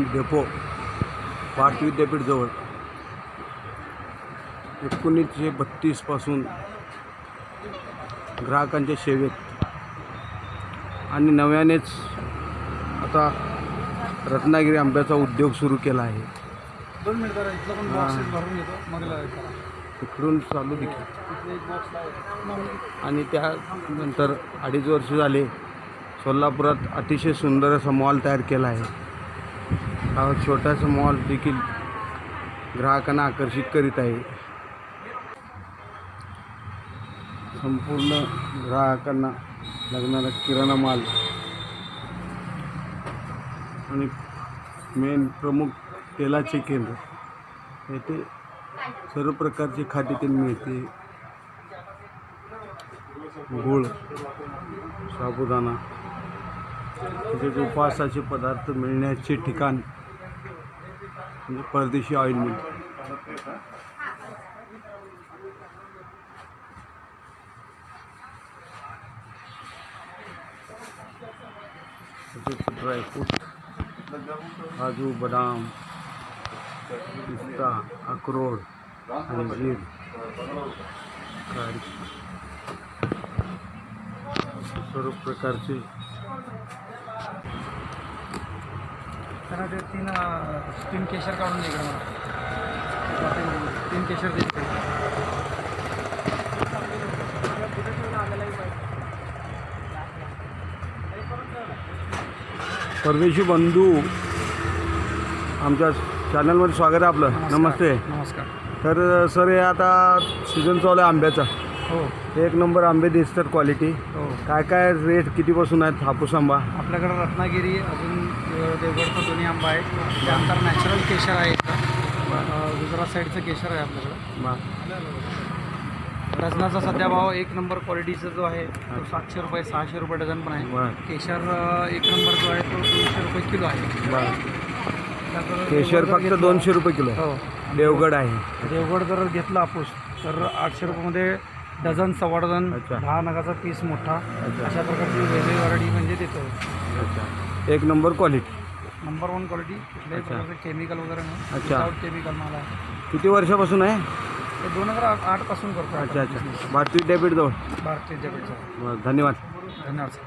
And depot Bharat विद्यापीठजवळ एकोणीसशे बत्तीसपासून ग्राहकांच्या सेवेत आणि नव्यानेच आता रत्नागिरी आंब्याचा उद्योग सुरू केला आहे दोन मिनिट जरा इथलं पण. बॉक्स भरून घेतो मग ला- करा. इकडून चालू देखील एक. आणि त्यानंतर अडीच वर्ष झाले सोलापुरात अतिशय सुंदर असा मॉल तयार केला आहे हा छोटासा मॉल देखील ग्राहकांना आकर्षित करीत आहे. संपूर्ण ग्राहकांना लागणारा किराणा माल आणि मेन प्रमुख तेलाचे केंद्र येथे सर्व प्रकारचे खाद्यतेल मिळते. गूळ साबुदाणा तसेच उपवासाचे पदार्थ मिळण्याचे ठिकाण म्हणजे परदेशी ऑइल मिल ड्रायफ्रूट काजू बदाम पिस्ता अक्रोड अंजीर सर्व प्रकारचे ते तीन तीन केशर काढून दे इकडे मला. तीन केशर दे. परदेशी बंधू आमच्या चॅनलमध्ये स्वागत आहे आपलं. नमस्ते. नमस्कार. तर सर हे आता सीझन चालू आहे आंब्याचा. हो. एक नंबर आंबे दिसतात क्वालिटी हो. काय काय रेट कितीपासून आहेत हापूस आंबा? आपल्याकडं रत्नागिरी अजून देवगडचा दोन्ही आंबा आहे त्यानंतर नॅचरल केशर आहे गुजरात साईडचं केशर आहे आपल्याकडं. बा डझनाचा सध्या भाव एक नंबर क्वालिटीचा जो आहे तो सातशे रुपये सहाशे रुपये डझन पण आहे. केशर एक नंबर जो आहे तो दोनशे रुपये किलो आहे. केशर फक्त दोनशे रुपये किलो हो. देवगड आहे. देवगड जर घेतला हापूस तर आठशे रुपयामध्ये डझन सव्वा डझन. दहा नगाचा पीस मोठा. अशा प्रकारची वेगळी व्हरायटी म्हणजे देतो अच्छा. एक number quality number one quality कुठल्याही अच्छा. प्रकारचे केमिकल वगैरे नाही. अच्छा. विदाउट केमिकल माल. आहे किती वर्षापासून आहे? दोन हजार आठ आठपासून करतो अच्छा अच्छा. भारतीय विद्यापीठजवळ भारतीय विद्यापीठचा बरं, धन्यवाद. धन्यवाद सर